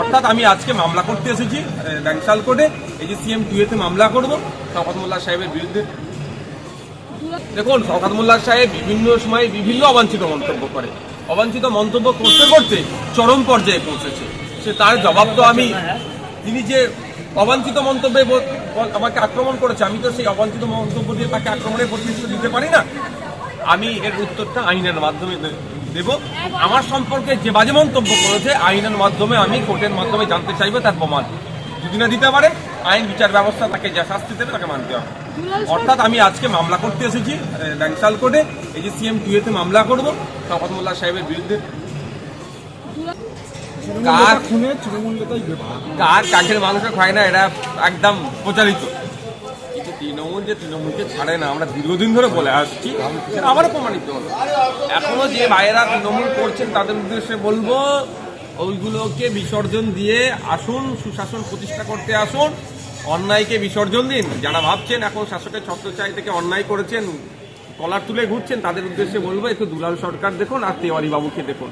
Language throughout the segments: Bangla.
অর্থাৎ আমি আজকে মামলা করতে এসেছি ব্যাংশাল কোর্টে। এই যে সিএম টুয়েতে মামলা করব, শওকত মোল্লা সাহেবের বিরুদ্ধে। দেখুন, শওকত মোল্লা সাহেব বিভিন্ন সময় বিভিন্ন অবাঞ্ছিত মন্তব্য করে। অবাঞ্ছিত মন্তব্য করতে করতে চরম পর্যায়ে পৌঁছেছে। সে তার জবাব তো আমি তিনি যে অবাঞ্ছিত মন্তব্যে আমাকে আক্রমণ করেছে, আমি তো সেই অবাঞ্ছিত মন্তব্য দিয়ে তাকে আক্রমণের প্রতিশ্রুতি দিতে পারি না। আমি এর উত্তরটা আইনের মাধ্যমে দেব। আমার সম্পর্কে যে বাজে মন্তব্য করেছে আইনের মাধ্যমে আমি কোর্টের মাধ্যমে জানতে চাইব তার প্রমাণ। যদি না দিতে পারে আইন বিচার ব্যবস্থা তাকে যা শাস্তি দেবে তাকে মানতে হবে। অর্থাৎ আমি আজকে মামলা করতে এসেছি ব্যাংশাল কোর্টে। এই যে সিএম টুয়েতে মামলা করব শওকত মোল্লা সাহেবের বিরুদ্ধে। কার কাঠের মাংস খায় না এটা একদম প্রচারিত যে তৃণমূলকে ছাড়ে না, আমরা দীর্ঘদিন ধরে বলে আসছি, আবারও প্রমাণিত হলো। এখনও যে ভাইয়েরা তৃণমূল করছেন, তাদের উদ্দেশ্যে বলব, ওইগুলোকে বিসর্জন দিয়ে আসুন, সুশাসন প্রতিষ্ঠা করতে আসুন, অন্যায়কে বিসর্জন দিন। যারা ভাবছেন এখন শাসকের ছত্রচাই থেকে অন্যায় করেছেন, কলার তুলে ঘুরছেন, তাদের উদ্দেশ্যে বলব, একটু দুলাল সরকার দেখুন আর তেওয়ারি বাবুকে দেখুন।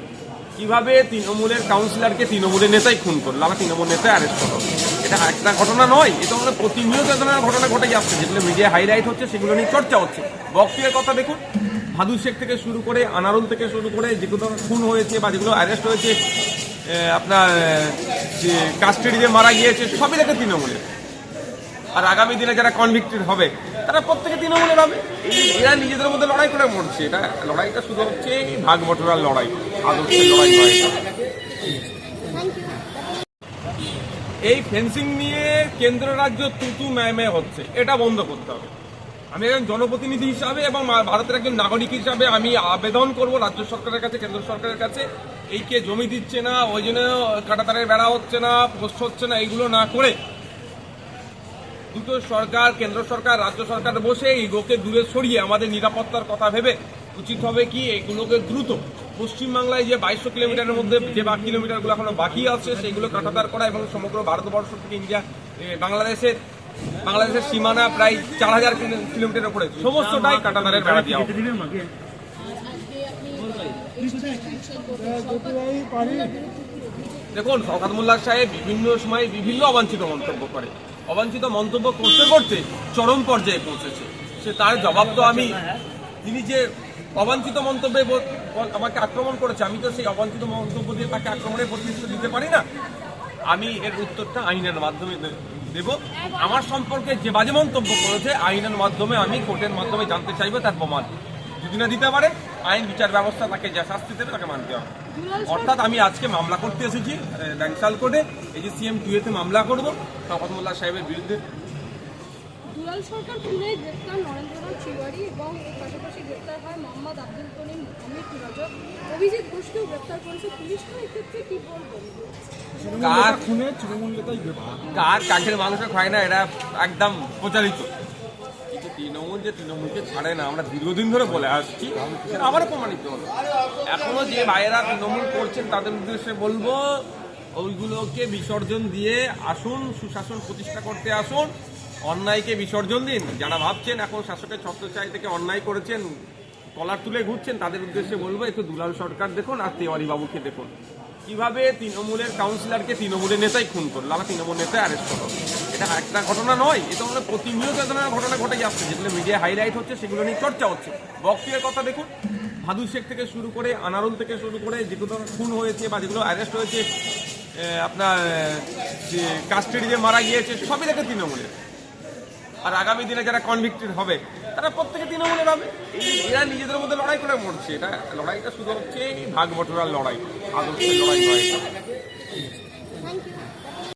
কীভাবে তৃণমূলের কাউন্সিলরকে তৃণমূলের নেতাই খুন করল? আবার তৃণমূল নেতাই অ্যারেস্ট করল। এটা একটা ঘটনা নয়, এটা আমাদের প্রতিনিয়ত ধরনের ঘটনা ঘটে যাচ্ছে। যেগুলো মিডিয়া হাইলাইট হচ্ছে, সেগুলো নিয়ে চর্চা হচ্ছে। বক্সিয়ের কথা দেখুন, ভাদু শেখ থেকে শুরু করে, আনারুল থেকে শুরু করে যেগুলো খুন হয়েছে বা যেগুলো অ্যারেস্ট হয়েছে আপনার কাস্টাডিতে মারা গিয়েছে, সবই দেখে তৃণমূলের। আর আগামী দিনে যারা কনভিক্টেড হবে, তারা প্রত্যেকে তৃণমূলের হবে। এরা নিজেদের মধ্যে লড়াই করে মরছে। এটা লড়াইটা শুধু হচ্ছে ভাগ বটরার লড়াই, আদর্শের লড়াই নয়। এই ফেন্সিং নিয়ে কেন্দ্র রাজ্য তুতু ম্যায় হচ্ছে। এটা বন্ধ করতে হবে। আমি একজন জনপ্রতিনিধি হিসাবে এবং ভারতের একজন নাগরিক হিসাবে আমি আবেদন করব রাজ্য সরকারের কাছে, কেন্দ্র সরকারের কাছে। এই কে জমি দিচ্ছে না, ওই জন্য কাটাতারের বেড়া হচ্ছে না, পোস্ট হচ্ছে না, এইগুলো না করে দুটো সরকার, কেন্দ্র সরকার, রাজ্য সরকার বসে এইগুলোকে দূরে সরিয়ে আমাদের নিরাপত্তার কথা ভেবে উচিত হবে কি এগুলোকে দ্রুত পশ্চিমবাংলায় যে বাইশশো কিলোমিটারের মধ্যে যে বাকি কিলোমিটারগুলো এখনও বাকি আছে, সেগুলো কাটাতার করা এবং সমগ্র ভারতবর্ষ থেকে ইন্ডিয়া বাংলাদেশের বাংলাদেশের সীমানা প্রায় চার হাজার কিলোমিটার উপরে। সমস্তটাই কাটাতারের বেড়া দেওয়া। দেখুন শওকত মোল্লা সাহেব বিভিন্ন সময় বিভিন্ন অবাঞ্ছিত মন্তব্য করে। অবাঞ্ছিত মন্তব্য করতে করতে চরম পর্যায়ে পৌঁছেছে। সে তার জবাব তো আমি তিনি যে অবাঞ্ছিত মন্তব্যে আমাকে আক্রমণ করেছে। আমি তো সেই অবাঞ্ছিত মন্তব্য দিয়ে তাকে আক্রমণের প্রতিশ্রুতি দিতে পারি না। আমি এর উত্তরটা আইনের মাধ্যমে দেব। আমার সম্পর্কে যে বাজে মন্তব্য করেছে, আইনের মাধ্যমে আমি, কোর্টের মাধ্যমে জানতে চাইব তার প্রমাণ। যদি না দিতে পারে, আইন, বিচার ব্যবস্থা তাকে যা শাস্তি দেবে তাকে মানতে হবে। অর্থাৎ আমি আজকে মামলা করতে এসেছি ব্যাংশাল কোর্টে। এই যে সিএম টুয়েতে মামলা করব, শওকত মোল্লা সাহেবের বিরুদ্ধে দুলাল সরকার খুনে গ্রেপ্তার নরেন্দ্রনাথ তিওয়ারি এবং এর পাশাপাশি গ্রেপ্তার হয় মোহাম্মদ আব্দুল করিম অমিত রজক অভিজিৎ ঘোষকেও গ্রেপ্তার করেছে পুলিশ। তো এক্ষেত্রে কি বলবেন কার? খুনে তৃণমূল নেতাই কার? কাঠের মাংস খায় না? এটা একদম প্রচারিত। তৃণমূল যে তৃণমূলকে ছাড়ে না আমরা দীর্ঘদিন ধরে বলে আসছি আবারও প্রমাণিত হলো। এখনও যে ভাইয়েরা তৃণমূল করছেন তাদের উদ্দেশ্যে বলব ওইগুলোকে বিসর্জন দিয়ে আসুন সুশাসন প্রতিষ্ঠা করতে আসুন। অন্যায়কে বিসর্জন দিন। যারা ভাবছেন এখন শাসকের ছত্রচাই থেকে অন্যায় করেছেন, কলার তুলে ঘুরছেন, তাদের উদ্দেশ্যে বলব, একটু দুলাল সরকার দেখুন আর তেওয়ারি বাবুকে দেখুন। কীভাবে তৃণমূলের কাউন্সিলরকে তৃণমূলের নেতাই খুন করল? আবার তৃণমূল নেতাই অ্যারেস্ট করল। এটা একটা ঘটনা নয়, এটা আমাদের প্রতিনিয়ত ঘটনা ঘটে যাচ্ছে। যেগুলো মিডিয়া হাইলাইট হচ্ছে, সেগুলো নিয়ে চর্চা হচ্ছে। বক্সিয়ের কথা দেখুন, ভাদু শেখ থেকে শুরু করে আনারুল থেকে শুরু করে যেগুলো খুন হয়েছে বা যেগুলো অ্যারেস্ট হয়েছে আপনার কাস্টাডিতে মারা গিয়েছে, সবই দেখে তৃণমূলের। আর আগামী দিনে যারা কনভিক্টেড হবে, তারা প্রত্যেকে তৃণমূলের হবে এরা নিজেদের মধ্যে লড়াই করে মরছে এটা লড়াইটা শুধু হচ্ছে ভাগ বটরার লড়াই, আদর্শের লড়াই নয়।